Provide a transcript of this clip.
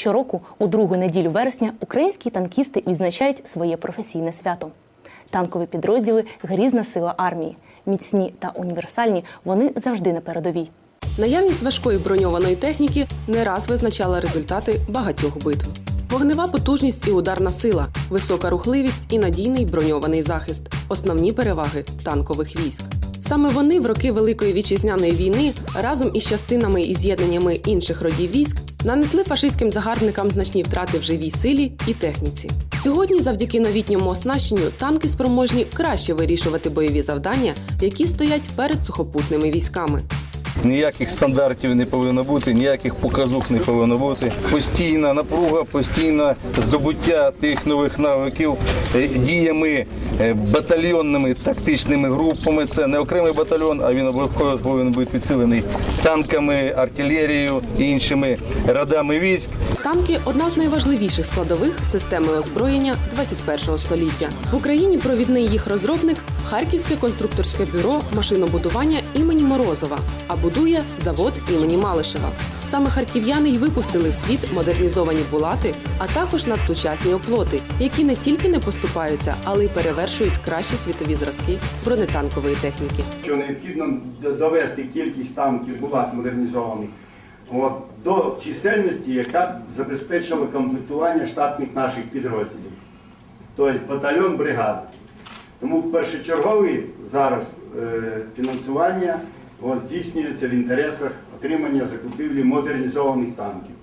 Щороку, у другу неділю вересня, українські танкісти відзначають своє професійне свято. Танкові підрозділи грізна сила армії. Міцні та універсальні вони завжди на передовій. Наявність важкої броньованої техніки не раз визначала результати багатьох битв. Вогнева потужність і ударна сила, висока рухливість і надійний броньований захист основні переваги танкових військ. Саме вони в роки Великої вітчизняної війни разом із частинами і з'єднаннями інших родів військ нанесли фашистським загарбникам значні втрати в живій силі і техніці. Сьогодні, завдяки новітньому оснащенню, танки спроможні краще вирішувати бойові завдання, які стоять перед сухопутними військами. Ніяких стандартів не повинно бути, ніяких показух не повинно бути. Постійна напруга, постійне здобуття тих нових навиків е, діями е, батальйонними тактичними групами. Це не окремий батальйон, а він обов'язково повинен бути підсилений танками, артилерією і іншими родами військ. Танки одна з найважливіших складових системи озброєння 21 століття. В Україні провідний їх розробник Харківське конструкторське бюро машинобудування імені Морозова, будує завод імені Малишева. Саме харків'яни й випустили в світ модернізовані булати, а також надсучасні оплоти, які не тільки не поступаються, але й перевершують кращі світові зразки бронетанкової техніки. що необхідно довести кількість танків булат модернізованих от, до чисельності, яка забезпечила комплектування штатних наших підрозділів, тобто батальйон бригад. Тому першочергове зараз е, фінансування здійснюється в інтересах отримання закупівлі модернізованих танків.